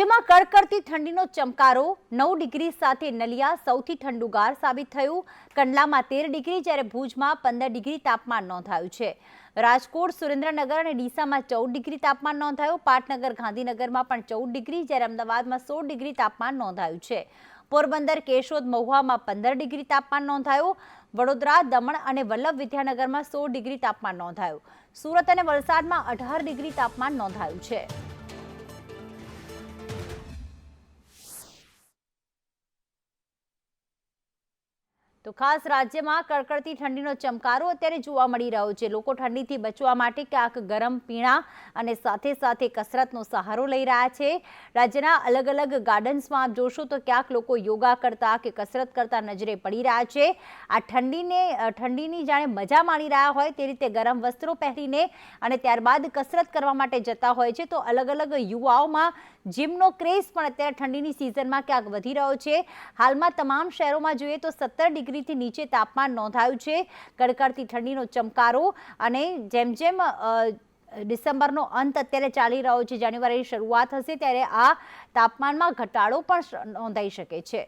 જેમાં કડકડતી ઠંડીનો ચમકારો, નવ ડિગ્રી સાથે નલિયા, સૌથી ઠંડુગાર સાબિત થયું. કંડલામાં તેર ડિગ્રી જ્યારે ભુજમાં પંદર ડિગ્રી તાપમાન નોંધાયું છે. રાજકોટ, સુરેન્દ્રનગર અને ડીસામાં ચૌદ ડિગ્રી તાપમાન નોંધાયું. પાટનગર, ગાંધીનગરમાં પણ ચૌદ ડિગ્રી, જ્યારે અમદાવાદમાં સોળ ડિગ્રી તાપમાન નોંધાયું છે. પોરબંદર, કેશોદ, મહુવામાં પંદર ડિગ્રી તાપમાન નોંધાયું. વડોદરા, દમણ અને વલ્લભ વિદ્યાનગરમાં સોળ ડિગ્રી તાપમાન નોંધાયું. સુરત અને વલસાડમાં અઢાર ડિગ્રી તાપમાન નોંધાયું છે. તો ખાસ રાજ્યમાં કડકડતી ઠંડીનો ચમકારો અત્યારે જોવા મળી રહ્યો છે. લોકો ઠંડીથી બચવા માટે ક્યાંક ગરમ પીણા અને સાથે સાથે કસરતનો સહારો લઈ રહ્યા છે. રાજ્યના અલગ અલગ ગાર્ડન્સમાં આપ જોશો તો ક્યાંક લોકો યોગા કરતા કે કસરત કરતા નજરે પડી રહ્યા છે. આ ઠંડીને, ઠંડીની જાણે મજા માણી રહ્યા હોય તે રીતે ગરમ વસ્ત્રો પહેરીને અને ત્યારબાદ કસરત કરવા માટે જતા હોય છે. તો અલગ અલગ યુવાઓમાં જીમનો ક્રેઝ પણ અત્યારે ઠંડીની સિઝનમાં ક્યાંક વધી રહ્યો છે. હાલમાં તમામ શહેરોમાં જોઈએ તો સત્તર ડિગ્રીથી નીચે તાપમાન નોંધાયું છે. કડકડતી ઠંડીનો ચમકારો અને જેમ જેમ ડિસેમ્બરનો અંત અત્યારે ચાલી રહ્યો છે, જાન્યુઆરીની શરૂઆત હશે, ત્યારે આ તાપમાનમાં ઘટાડો પણ નોંધાઈ શકે છે.